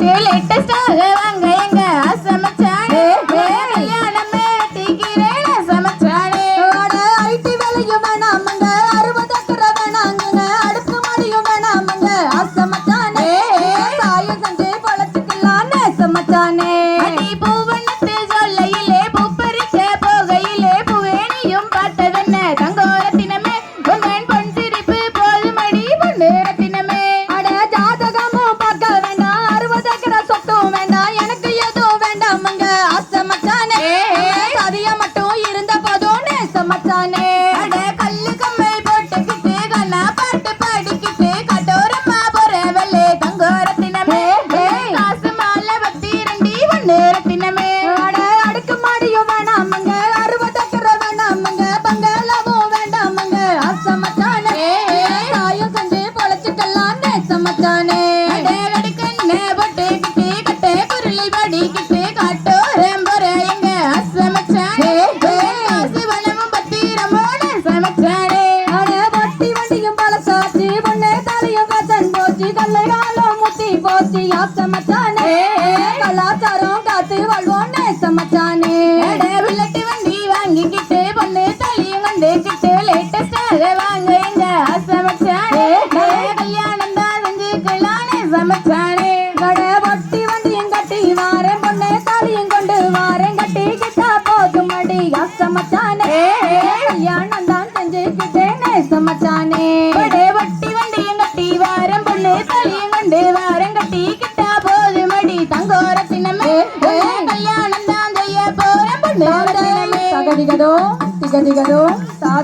கிட்டு லேட்டஸ்டாக மச்சானே. அட கல்லு கம்மல் போட்டுக்கிட்டு கண்ணா பாட்டு பாடிக்கிட்டு கட்டோரமா போறவளே தங்கோரத்தினமே காசு மாலை பத்தி ரெண்டி பொண்ணு ரத்தினமே அட, அடுக்குமாடியும் வேணாமங்க, அறுபது ஏக்கரை வேணாமங்க, பங்களாவும் வேண்டாமங்க, ஆசை மச்சானே. சாயம் செஞ்சு பொழைச்சுக்கலாம் நேச மச்சானே. போச்சு, ஆசை மச்சானே. கலாச்சாரம் காத்து வாழ்வோம் நேச மச்சானே. அட புல்லட்டு வண்டி வாங்கிக்கிட்டு பொண்ணு தலையும் கண்டுக்கிட்டு லேட்டஸ்டாக வாங்க எங்க அசமச்சானே கல்யாணம் தான் செஞ்சுக்கலான்னு சமைச்சானே அட, வட்டி வண்டியும் கட்டி வாரேன், பொண்ணு தாலியும் கொண்டு வாரேன், கட்டிக்கிட்டா போதும் அடி, ஆசை மச்சானே. கல்யாணம் தான் செஞ்சுக்கிட்டேன் நேச மச்சானே. தலையும் கொண்டு வாரம் கட்டி கிட்டா போது மடி தங்கோரத்தினமே கல்யாணம் தான் செய்ய போற பொண்ணு. தகதிகதோ திகதிகதோ